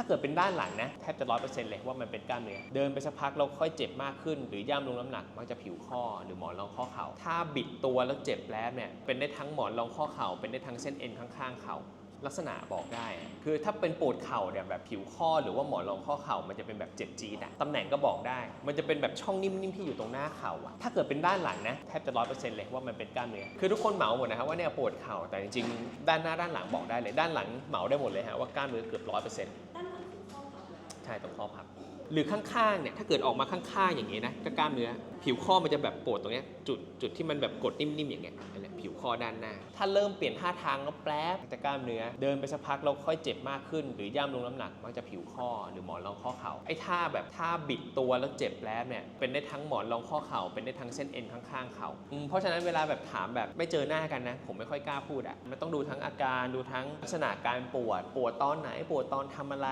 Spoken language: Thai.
ถ้าเกิดเป็นด้านหลังนะแทบจะร้อยเปอร์เซ็นต์เลยว่ามันเป็นกล้ามเนื้อเดินไปสักพักเราค่อยเจ็บมากขึ้น หรือย่ำลงน้ำหนักมักจะผิวข้อหรือหมอนรองข้อเข่าถ้าบิดตัวแล้วเจ็บแล้วเนี่ยเป็นได้ทั้งหมอนรองข้อเข่าเป็นได้ทั้งเส้นเอ็นข้างๆเข่า ลักษณะบอกได้อะคือถ้าเป็นปวดเข่าเนี่ยแบบผิวข้อหรือว่าหมอนรองข้อเข่ามันจะเป็นแบบเจ็บจี๊ดอะตำแหน่งก็บอกได้ มันจะเป็นแบบช่องนิ่มๆที่อยู่ตรงหน้าเข่าอะถ้าเกิดเป็นด้านหลังนะแทบจะร้อยเปอร์เซ็นต์เลยว่ามันเป็นกล้ามเนื้อคือทุกคนเหมาหมดนะครับว่าเนี่ยปวดเข่าแต่จริงๆด้านหน้าด้านหลังบอกได้เลยด้านหลังเหมาได้หมดเลยฮะว่ากล้ามเนื้อเกือบร้อยเปอร์เซ็นต์ด้านหลังคือข้อพับเลยใช่ตรงข้อพับหรือข้างๆ เนี่ย ถ้าเกิดออกมาข้างๆ อย่างนี้นะก็กล้ามเนื้อ ผิวข้อมันจะแบบปวดตรงเนี้ยจุดจุดที่มันแบบกดนิ่มๆ อย่างเงี้ยนั่นแหละ ผิวข้อด้านหน้า ถ้าเริ่มเปลี่ยนท่าทางก็แป๊บจะกล้ามเนื้อ เดินไปสักพักเราค่อยเจ็บมากขึ้น หรือย่ำลงน้ำหนักมักจะผิวข้อหรือหมอนรองข้อเข่าไอ้ท่าแบบท่าบิดตัวแล้วเจ็บแล้วเนี่ยเป็นได้ทั้งหมอนรองข้อเข่าเป็นได้ทั้งเส้นเอ็นข้างๆเข่าเพราะฉะนั้นเวลาแบบถามแบบไม่เจอหน้ากันนะ ผมไม่ค่อยกล้าพูดอะมันต้องดูทั้งอาการดูทั้งลักษณะการปวด ปวดตอนไหนปวดตอนทำอะไร